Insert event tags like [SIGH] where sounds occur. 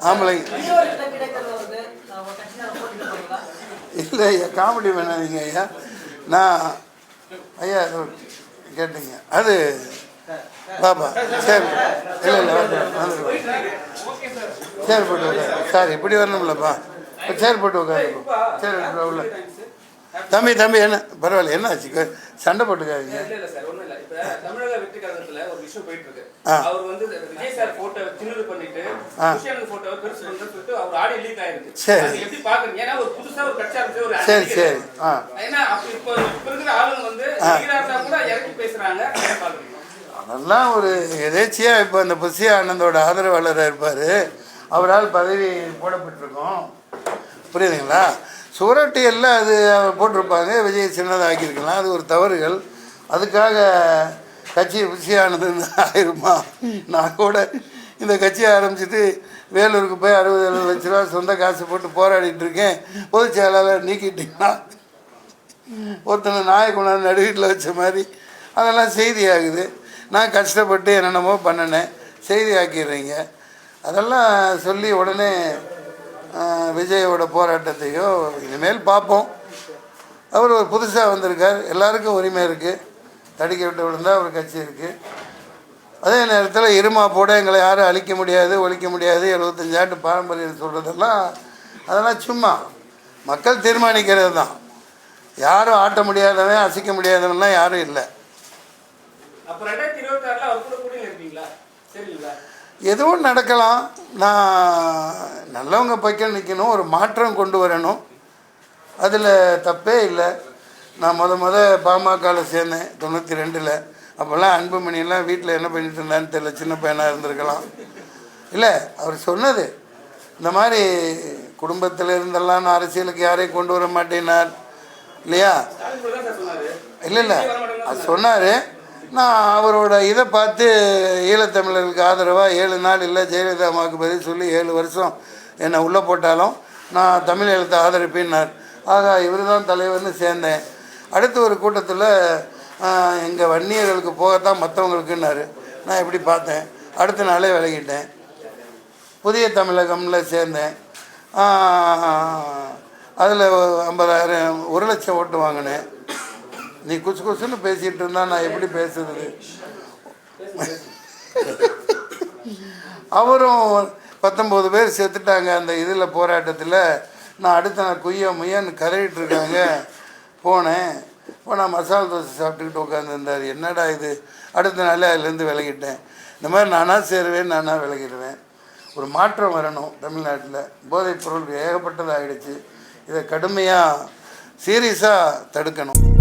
போறீங்களா? இல்லை ஐயா காமெடி பண்ணாதீங்க ஐயா. நான் ஐயா கேட்டீங்க. அது பாப்பா சரி. இல்லை இல்லை சரி போட்டு உட்காரு சார் இப்படி வரணும்லப்பா. சரி போட்டு உட்காரு சரி உள்ள. தம்பி தம்பி என்ன? பரவாயில்ல என்ன ஆச்சு? சண்டை போட்டுக்காதீங்க. இல்ல இல்ல சார் ஒண்ணும் இல்ல இப்ப தமிழக வெற்றி கழகத்துல ஒரு விஷயம் போயிட்டு இருக்கு. அவர் வந்து விஜய் சார் போட்டோ சின்னது பண்ணிட்டு. குஷியானந்த் போட்டோவை பெருசு சொல்லிட்டு அவர் ஆடியோ லீக் ஆயிருக்கு சரி. எப்படி பாக்குறீங்க ஏன்னா ஒரு புதுசா ஒரு கட்சி ஆரம்பிச்சு ஒரு சரி சரி. ஏன்னா அப்ப இப்போ இப்ப இருக்கிற ஆளுங்க வந்து கூட இறக்கி பேசுறாங்க. அதெல்லாம் ஒரு எதேச்சியாக இப்போ அந்த புசி ஆனந்தோட ஆதரவாளராக இருப்பார். அவரால் பதவி போடப்பட்டிருக்கோம். புரியுதுங்களா? சுவரொட்டியல்ல அது போட்டிருப்பாங்க. விஜய் சின்னதாக ஆக்கியிருக்கலாம் அது ஒரு தவறுகள். அதுக்காக கட்சி புசியானது [LAUGHS] ஆயிருமா? நான் கூட இந்த கட்சியை ஆரம்பிச்சிட்டு வேலூருக்கு போய் அறுபது எழுபது லட்ச ரூபா சொந்த காசு போட்டு போராடிட்டு இருக்கேன். பொதுச் செயலாளர் நீக்கிட்டீங்கன்னா ஒருத்தனை நாயை கொண்டாந்து நடு வச்ச மாதிரி அதெல்லாம் செய்தி ஆகுது நான் கஷ்டப்பட்டு என்னென்னமோ பண்ணினேன். செய்தி ஆக்கிடுறீங்க அதெல்லாம் சொல்லி உடனே விஜயோட போராட்டத்தையோ இனிமேல் பார்ப்போம். அவர் ஒரு புதுசாக வந்திருக்கார். எல்லாருக்கும் உரிமை இருக்குது தடிக்க விட்டு விழுந்தால் ஒரு கட்சி இருக்குது அதே நேரத்தில் இருமா போட எங்களை யாரும் அழிக்க முடியாது ஒழிக்க முடியாது. எழுபத்தஞ்சு ஆண்டு பாரம்பரியம் சொல்கிறதெல்லாம் அதெல்லாம் சும்மா. மக்கள் தீர்மானிக்கிறது தான். யாரும் ஆட்ட முடியாதவன் அசைக்க முடியாதவன்லாம் யாரும் இல்லை. எதுவும் நடக்கலாம். நான் நல்லவங்க பக்கம் நிற்கணும் ஒரு மாற்றம் கொண்டு வரணும். அதில் தப்பே இல்லை. நான் முத முத பாமகவில் சேர்ந்தேன் தொண்ணூற்றி ரெண்டில் அப்போல்லாம் அன்புமணியெல்லாம் வீட்டில் என்ன பண்ணிட்டு இருந்தான்னு தெரியல. சின்ன பையனாக இருந்திருக்கலாம். இல்லை அவர் சொன்னது இந்த மாதிரி குடும்பத்தில் இருந்தெல்லாம் நான் அரசியலுக்கு யாரையும் கொண்டு வர மாட்டேனார். இல்லையா? இல்லை இல்லை. அது சொன்னார். நான் அவரோட இதை பார்த்து ஈழத்தமிழர்களுக்கு ஆதரவாக ஏழு நாள் இல்லை ஜெயலலிதா அம்மாவுக்கு பதில் சொல்லி ஏழு வருஷம் என்னை உள்ளே போட்டாலும் நான் தமிழ் எழுத்தை ஆதரிப்பின்னார். ஆகா இவர் தான் தலைவர்னு சேர்ந்தேன். அடுத்த ஒரு கூட்டத்தில் எங்கள் வன்னியர்களுக்கு போகத்தான் மற்றவங்களுக்குன்னாரு. நான் எப்படி பார்த்தேன். அடுத்த நாளே விலகிட்டேன். புதிய தமிழகம்ல சேர்ந்தேன். அதில் ஐம்பதாயிரம் ஒரு லட்சம் ஓட்டு வாங்கினேன். நீ குசு குசுன்னு பேசிகிட்டு இருந்தா நான் எப்படி பேசுறது? அவரும் பத்தொம்போது பேர் செத்துட்டாங்க அந்த இதில் போராட்டத்தில். நான் அடுத்த நாள் குய்ய முயன்னு கதறிட்டு இருக்காங்க. போனேன். இப்போ நான் மசாலா தோசை சாப்பிட்டுக்கிட்டு உட்காந்துருந்தார் என்னடா இது? அடுத்த நாள் அதுலேருந்து விலகிட்டேன். இந்த மாதிரி நானாக சேருவேன் நானாக விலகிடுவேன். ஒரு மாற்றம் வரணும் தமிழ்நாட்டில். போதைப் பொருள் ஏகப்பட்டதாகிடுச்சு இதை கடுமையாக சீரியஸாக தடுக்கணும்.